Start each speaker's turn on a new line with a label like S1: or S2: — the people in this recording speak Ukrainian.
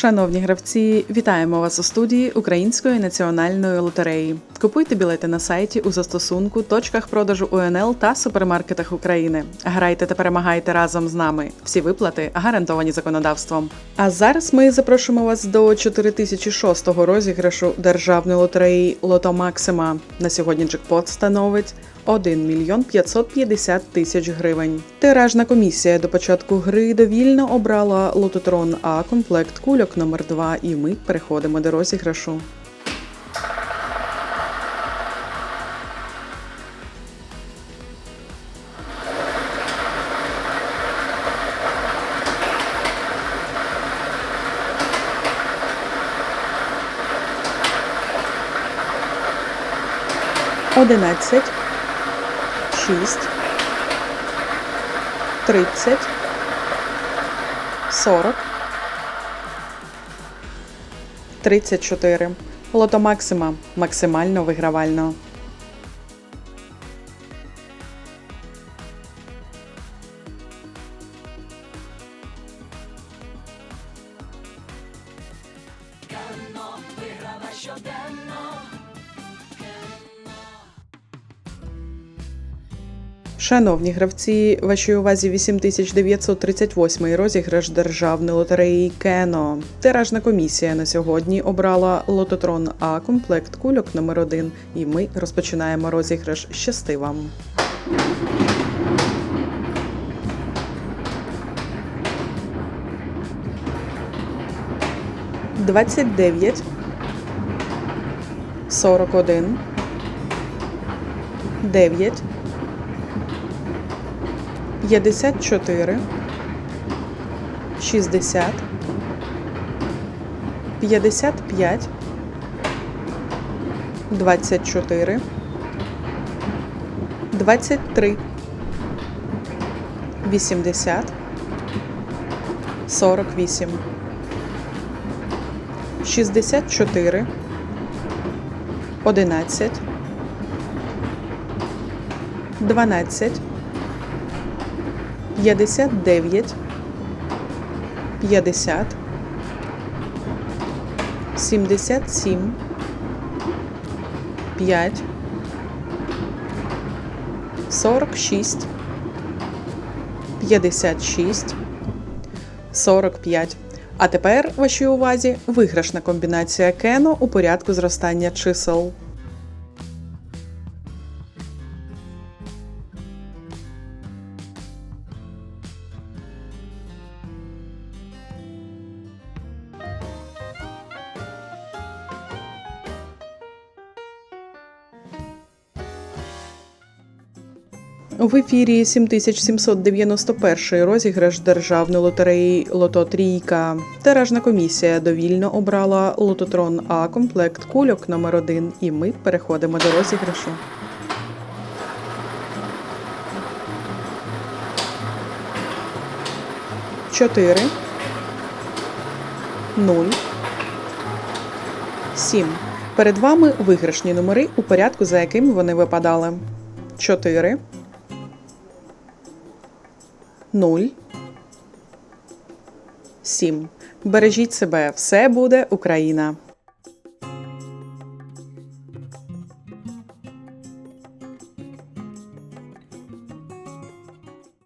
S1: Шановні гравці, вітаємо вас у студії Української національної лотереї. Купуйте білети на сайті у застосунку, точках продажу УНЛ та супермаркетах України. Грайте та перемагайте разом з нами. Всі виплати гарантовані законодавством. А зараз ми запрошуємо вас до 4006-го розіграшу державної лотереї Лото Максима. На сьогодні джекпот становить 1 мільйон 550 тисяч гривень. Тиражна комісія до початку гри довільно обрала лототрон А комплект кульок номер 2 і ми переходимо до розіграшу. Одинадцять, шість, тридцять, сорок, тридцять чотири. Лото Максима максимально вигравально. Шановні гравці, вашій увазі 8938 розіграш державної лотереї Кено. Тиражна комісія на сьогодні обрала лототрон А комплект кульок номер 1 І ми розпочинаємо розіграш. Щасти вам! Двадцять дев'ять, сорок один, дев'ять. 54 60 55 24 23 80 48 64 11 12 59 50 77 5 46 56 45. А тепер вашій увазі виграшна комбінація кено у порядку зростання чисел. В ефірі 7791 розіграш державної лотереї Лото Трійка. Тиражна комісія довільно обрала лототрон А комплект кульок номер 1 І ми переходимо до розіграшу. Чотири. Нуль. Сім. Перед вами виграшні номери у порядку, за яким вони випадали. 4 0 7. Бережіть себе, все буде Україна!